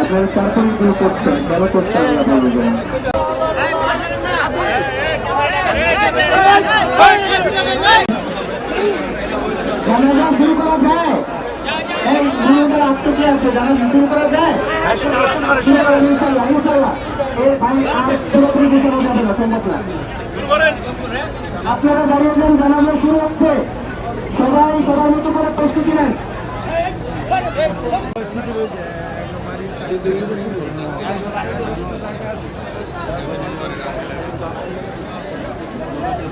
আপনারা এগুলো করছেন কেন করছেন না জানাজা শুরু করা যায়? এই শুরু করা আত্মীয় আছে জানাজা শুরু করা যায়? ইনশাল্লাহ ইনশাল্লাহ আপনারা দাঁড়িয়েছেন জানানো শুরু হচ্ছে। সবাই সবাই মতো করে প্রস্তুতি নেন।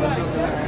আমি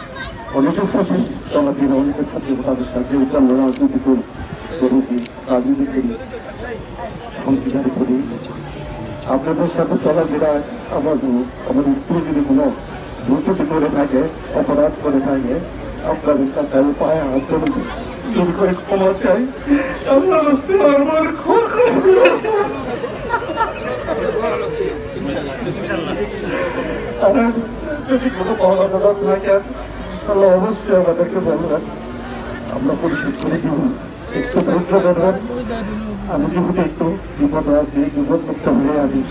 অনেকের সাথে চলাফেরা অনেকের সাথে তাদের সাথে আমরা রাজনীতি করি করেছি রাজনীতি করি অংশীদারি করি। আপনাদের সাথে চলাফেরা আমার আমার স্ত্রী যদি কোনো দুর্নীতি করে থাকে, অপরাধ করে থাকে। আপনাদের কাছে আমি পায়ে হাত ধরে যদি করে ক্ষমা চাই আমার আর, যদি কোনো পাওয়া থাকে তাহলে অবশ্যই আমাদেরকে বলবেন। আমরা পরিশোধ করে দিব, একটু ধৈর্য ধরবেন। আমি যেহেতু একটু বিপদে আছি বিপদ মুক্ত হয়ে আছি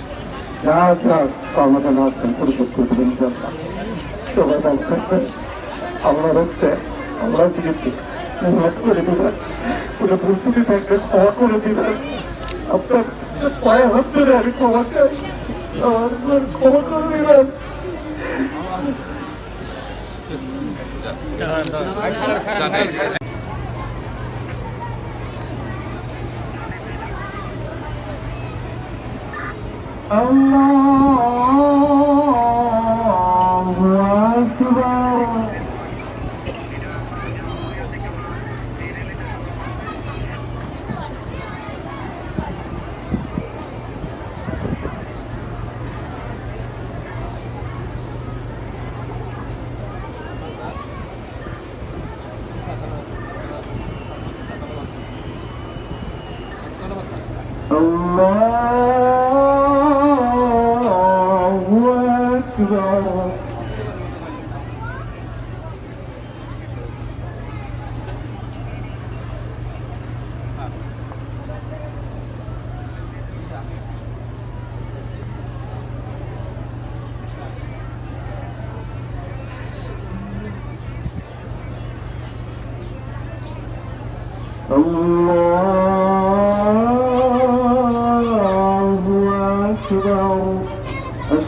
যা যা আমাদের আসবেন পরিশোধ করে দেবেন, ইনশাআল্লাহ। সবাই ভালো থাকবেন। আমরা রাস্তে আমরা দিয়েছি। মাফ করে দেবেন। কোনো প্রস্তুতি থাকলে ক্ষমা করে দেবেন। আপনার পায়ে হাত ধরে আমি ক্ষমা চাই। আমার ক্ষমা করে দেবেন। Allah. الله أكبر. الله